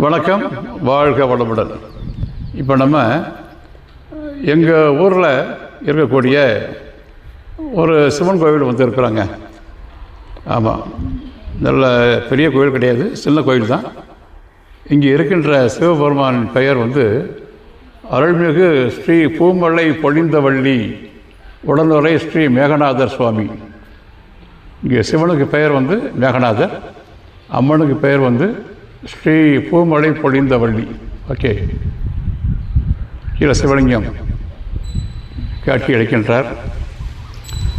வணக்கம். வாழ்க வளமுடன். இப்போ நம்ம எங்கள் ஊரில் இருக்கக்கூடிய ஒரு சிவன் கோவில் வந்து இருக்கிறாங்க. ஆமாம் நல்ல பெரிய கோவில் கிடையாது. சின்ன கோவில் தான். இங்கே இருக்கின்ற சிவபெருமான் பெயர் வந்து அருள்மிகு ஸ்ரீ பூமலை பொழிந்தவள்ளி உடனுரை ஸ்ரீ மேகநாதர் சுவாமி. இங்கே சிவனுக்கு பெயர் வந்து மேகநாதர் அம்மனுக்கு பெயர் வந்து ஸ்ரீ பூமலை பொழிந்தவள்ளி. ஓகே. கீழே சிவலிங்கம் காட்சி அளிக்கின்றார்.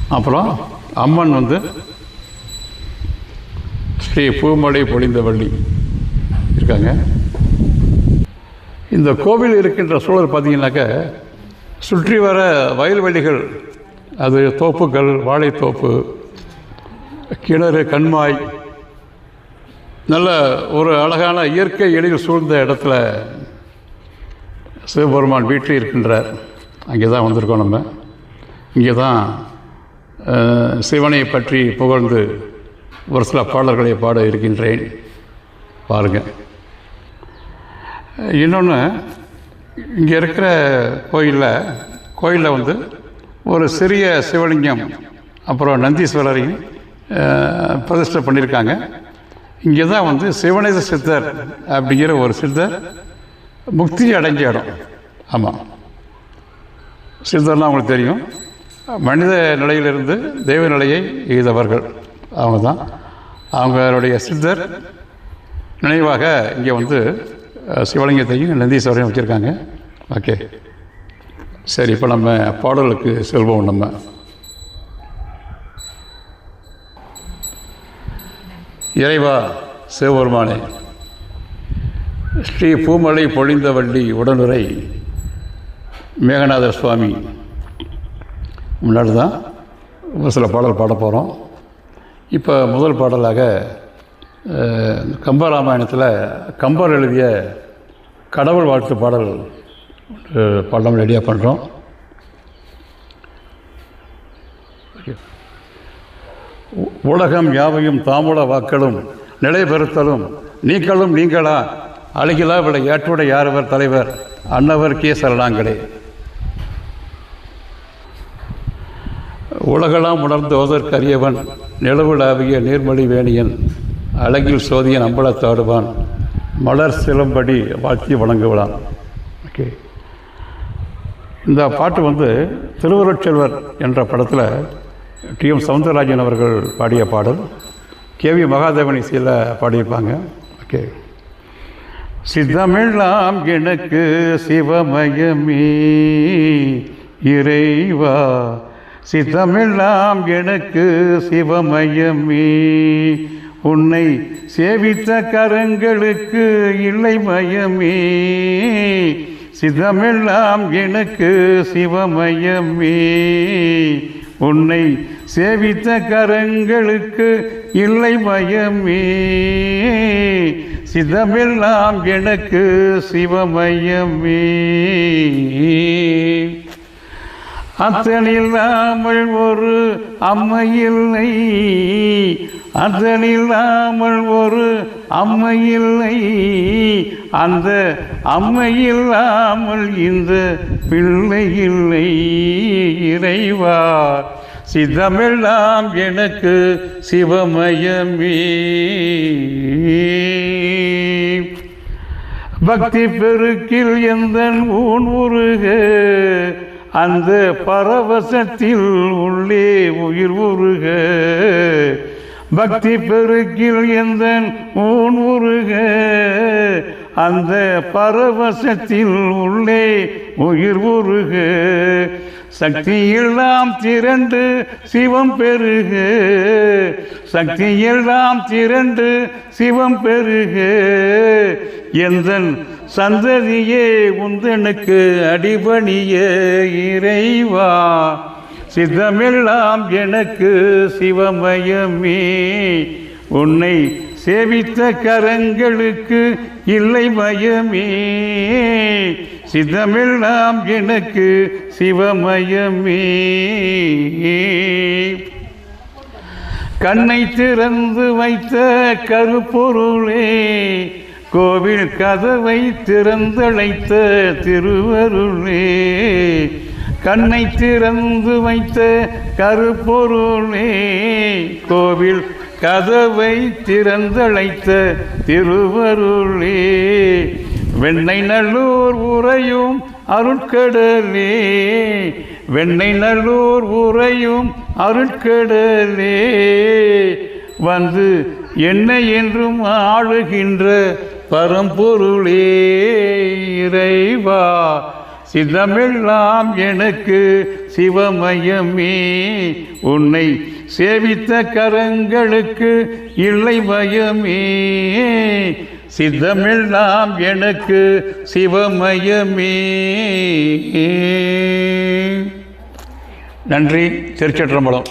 அப்புறம் அம்மன் வந்து ஸ்ரீ பூமலை பொழிந்தவள்ளி இருக்காங்க. இந்த கோவில் இருக்கின்ற சூழல் பார்த்தீங்கன்னாக்க சுற்றி வர வயல்வெளிகள் அது தோப்புகள் வாழைத்தோப்பு கிணறு கண்மாய் நல்ல ஒரு அழகான இயற்கை எழில் சூழ்ந்த இடத்துல சிவபெருமான் வீட்டில் இருக்கின்றார். அங்கே தான் வந்திருக்கோம் நம்ம. இங்கே தான் சிவனை பற்றி புகழ்ந்து ஒரு சில பாடல்களை பாட இருக்கின்றேன். பாருங்கள் இன்னொன்று இங்கே இருக்கிற கோயிலில் கோயிலில் வந்து ஒரு சிறிய சிவலிங்கம் அப்புறம் நந்தீஸ்வரரையும் பிரதிஷ்டை பண்ணியிருக்காங்க. இங்கே தான் வந்து சிவனேச சித்தர் அப்படிங்கிற ஒரு சித்தர் முக்தி அடைஞ்ச இடம் ஆமாம் சித்தர்லாம் அவங்களுக்கு தெரியும். மனித நிலையிலிருந்து தெய்வ நிலையை எய்தவர்கள் அவங்க தான் அவங்களுடைய சித்தர் நினைவாக இங்கே வந்து சிவலிங்கத்தையும் நந்தீஸ்வரையும் வச்சுருக்காங்க. ஓகே. சரி இப்போ நம்ம பாடலுக்கு செல்வோம் நம்ம. இறைவா சிவபெருமானே ஸ்ரீ பூமலை பொழிந்தவள்ளி உடனுரை மேகநாதர் சுவாமி. முன்னாடி தான் ஒரு சில பாடல் பாட போகிறோம் இப்போ முதல் பாடலாக கம்பராமாயணத்தில் கம்பர் எழுதிய கடவுள் வாழ்த்து பாடல் பாடம் ரெடியாக பண்ணுறோம் உலகம் யாவையும் தாமுல வாக்களும் நிலைபெறுத்தலும் நீங்களும் நீக்களும் நீங்களா? அழகிலா விட ஏற்றுடைய யாரவர் தலைவர்? அன்னவர் கே. சரணாங்கடே உலகெல்லாம் உணர்ந்து ஓதற்கரியவன் நிலவுலாவிய நீர்மொழி வேணியன் அழகில் சோதியன் அம்பலத்தாடுவான் மலர் சிலம்படி வாழ்த்தி வழங்குவான் ஓகே. இந்த பாட்டு வந்து திருவருட்செல்வர் என்ற படத்தில் டி எம் சவுந்தரராஜன் அவர்கள் பாடிய பாடல். கே வி மகாதேவன் இசையில் பாடியிருப்பாங்க. ஓகே. சித்தமெல்லாம் எனக்கு சிவமயமே. இறைவா சித்தமெல்லாம் எனக்கு சிவமயமே. உன்னை சேவித்த கரங்களுக்கு இல்லை மயமே. சிதமெல்லாம் எனக்கு சிவமயமே. உன்னை சேவித்த கரங்களுக்கு இல்லை பயமே சிதமெல்லாம் எனக்கு சிவமயமே. அத்தனில்லாமல் ஒரு அம்மையில்லை. அத்தனில்லாமல் ஒரு அம்மையில்லை. அந்த அம்மையில்லாமல் இந்த பிள்ளை இல்லை இறைவா. சிதமெல்லாம் எனக்கு சிவமயமே. பக்தி பெருக்கில் எந்த ஊன் உருகு. அந்த பரவசத்தில் உள்ளே உயிர் உருக பக்தி பெருக்கில் எந்த ஊன் உருக. அந்த பரவசத்தில் உள்ளே உயிர் உருகு. சக்தி எல்லாம் திரண்டு சிவம் பெருகு. சக்தி எல்லாம் திரண்டு சிவம் பெருகு. எந்தன் சந்ததியே உந்தனுக்கு அடிபணிய இறைவா. சித்தமெல்லாம் எனக்கு சிவமயமே. உன்னை சேவித்த கரங்களுக்கு இல்லை மயமே. சித்தமெல்லாம் எனக்கு சிவமயமே. கண்ணை திறந்து வைத்த கருப்பொருளே கோவில் கதவை திறந்தழைத்த திருவருளே கண்ணை திறந்து வைத்த கருப்பொருளே கோவில் கதவை திறந்தழைத்த திருவருளே. வெண்ணை நல்லூர் உறையும் அருட்கடலே. வெண்ணை நல்லூர் உறையும் அருட்கடலே. வந்து என்ன என்றும் ஆளுகின்ற பரம்பொருளே இறைவா. சிதமெல்லாம் எனக்கு சிவமயமே. உன்னை சேவித்த கரங்களுக்கு இல்லை பயமே சித்தமெல்லாம் எனக்கு சிவமயமே. நன்றி திருச்சிற்றம்பலம்.